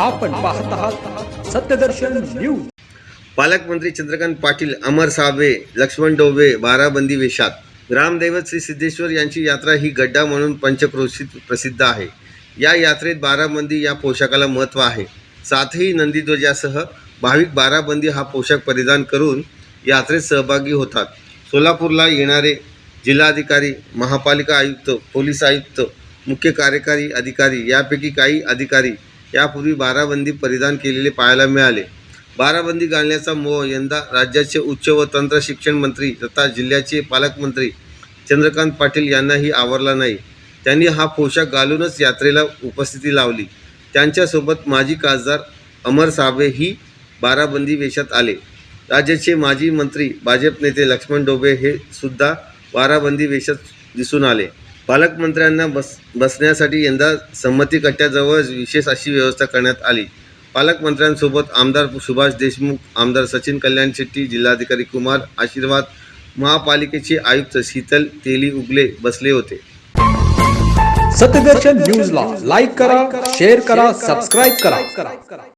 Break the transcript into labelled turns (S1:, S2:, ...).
S1: आपण पाहत आहात सत्यदर्शन न्यूज.
S2: पालकमंत्री चंद्रकांत पाटील अमर सावे लक्ष्मण डोबे बाराबंदी वेशात. ग्रामदैवत श्री सिद्धेश्वर यांची यात्रा ही गड्डा म्हणून पंचक्रोशीत प्रसिद्ध आहे. या यात्रेत बाराबंदी या पोशाखाला महत्त्व आहे. सातही नंदीध्वजासह भाविक बाराबंदी हा पोशाख परिधान करून यात्रेत सहभागी होतात. सोलापूरला येणारे जिल्हाधिकारी महापालिका आयुक्त पोलीस आयुक्त मुख्य कार्यकारी अधिकारी यापैकी काही अधिकारी यापूर्वी बाराबंदी परिधान केलेले पाहायला मिळाले. बाराबंदी घालण्याचा मोह यंदा राज्याचे उच्च व तंत्र शिक्षण मंत्री तथा जिल्ह्याचे पालकमंत्री चंद्रकांत पाटील यांनाही आवरला नाही. त्यांनी हा पोशाख घालूनच यात्रेला उपस्थिती लावली. त्यांच्यासोबत माजी खासदार अमर साबेही बाराबंदी वेशात आले. राज्याचे माजी मंत्री भाजप नेते लक्ष्मण डोबे हे सुद्धा बाराबंदी वेशात दिसून आले. पालकमंत्र्यांना बस बसण्यासाठी यंदा संमती कट्ट्याजवळ विशेष अशी व्यवस्था करण्यात आली. पालकमंत्र्यांसोबत आमदार सुभाष देशमुख आमदार सचिन कल्याण शेट्टी जिल्हाधिकारी कुमार आशीर्वाद महापालिकेचे आयुक्त शीतल तेली उगले बसले होते.
S1: सत्यदर्शन न्यूजला लाईक करा शेअर करा सबस्क्राईब करा.